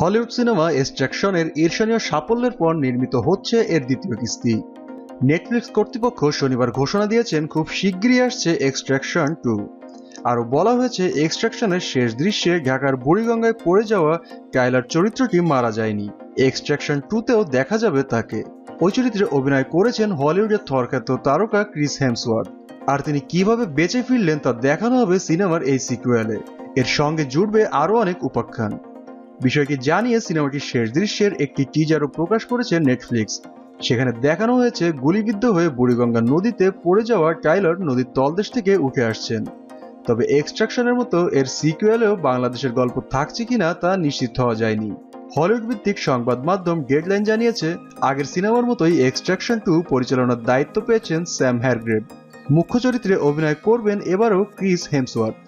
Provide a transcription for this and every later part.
Hollywood cinema এক্সট্রাকশনের ঈর্ষণীয় সাফল্যের পর নির্মিত হচ্ছে এর দ্বিতীয় কিস্তি। নেটফ্লিক্স কর্তৃপক্ষ শনিবার ঘোষণা দিয়েছেন, খুব শিগগিরই আসছে এক্সট্রাকশন টু। আরও বলা হয়েছে, এক্সট্রাকশনের শেষ দৃশ্যে ঢাকার বুড়িগঙ্গায় পড়ে যাওয়া কাইলার চরিত্রটি মারা যায়নি। এক্সট্রাকশন টুতেও দেখা যাবে তাকে। ওই চরিত্রে অভিনয় করেছেন হলিউডের থরখ্যাত তারকা ক্রিস হেমসওয়ার্থ। আর তিনি কীভাবে বেঁচে ফিরলেন তা দেখানো হবে সিনেমার এই সিকুয়েলে। এর সঙ্গে জুড়বে আরও অনেক উপাখ্যান। বিষয়টি জানিয়ে সিনেমাটির শেষ দৃশ্যের একটি টিজারও প্রকাশ করেছে নেটফ্লিক্স সেখানে দেখানো হয়েছে, গুলিবিদ্ধ হয়ে বুড়িগঙ্গা নদীতে পড়ে যাওয়া টাইলার নদীর তলদেশ থেকে উঠে আসছেন। তবে এক্সট্রাকশনের মতো এর সিকুয়েলেও বাংলাদেশের গল্প থাকছে কিনা তা নিশ্চিত হওয়া যায়নি। হলিউড ভিত্তিক সংবাদ মাধ্যম ডেডলাইন জানিয়েছে, আগের সিনেমার মতোই এক্সট্রাকশন টু পরিচালনার দায়িত্ব পেয়েছেন স্যাম হ্যারগ্রেভ মুখ্য চরিত্রে অভিনয় করবেন এবারও ক্রিস হেমসওয়ার্থ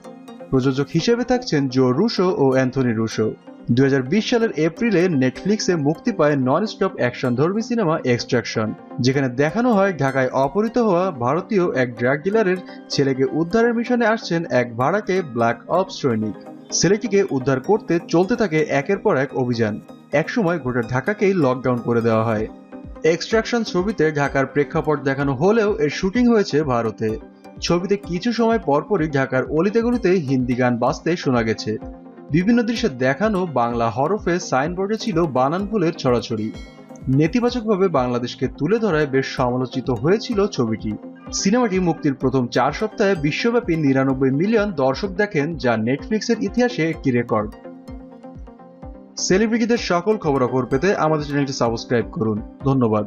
প্রযোজক হিসেবে থাকছেন জো রুশো ও অ্যান্থনি রুশো দুই হাজার বিশ সালের এপ্রিলে নেটফ্লিক্সে মুক্তি পায় নন স্টপ অ্যাকশন ধর্মী সিনেমা এক্সট্রাকশন যেখানে দেখানো হয় ঢাকায় অপহৃত হওয়া ভারতীয় এক ড্রাগ ডিলারের ছেলেকে উদ্ধারের মিশনে আসছেন এক ভাড়াকে ব্ল্যাক অপস সৈনিক। ছেলেটিকে উদ্ধার করতে চলতে থাকে একের পর এক অভিযান। একসময় গোটা ঢাকাকেই লকডাউন করে দেওয়া হয়। এক্সট্রাকশন ছবিতে ঢাকার প্রেক্ষাপট দেখানো হলেও এর শুটিং হয়েছে ভারতে। ছবিতে কিছু সময় পরপরই ঢাকার অলিতে গলিতে হিন্দি গান বাজতে শোনা গেছে। বিভিন্ন দৃশ্যে দেখানো বাংলা হরফে সাইনবোর্ডে ছিল বানান ফুলের ছড়াছড়ি। নেতিবাচকভাবে বাংলাদেশকে তুলে ধরায় বেশ সমালোচিত হয়েছিল ছবিটি। সিনেমাটি মুক্তির প্রথম চার সপ্তাহে বিশ্বব্যাপী নিরানব্বই মিলিয়ন দর্শক দেখেন, যা নেটফ্লিক্সের ইতিহাসে একটি রেকর্ড। সেলিব্রিটিদের সকল খবরাখবর পেতে আমাদের চ্যানেলটি সাবস্ক্রাইব করুন। ধন্যবাদ।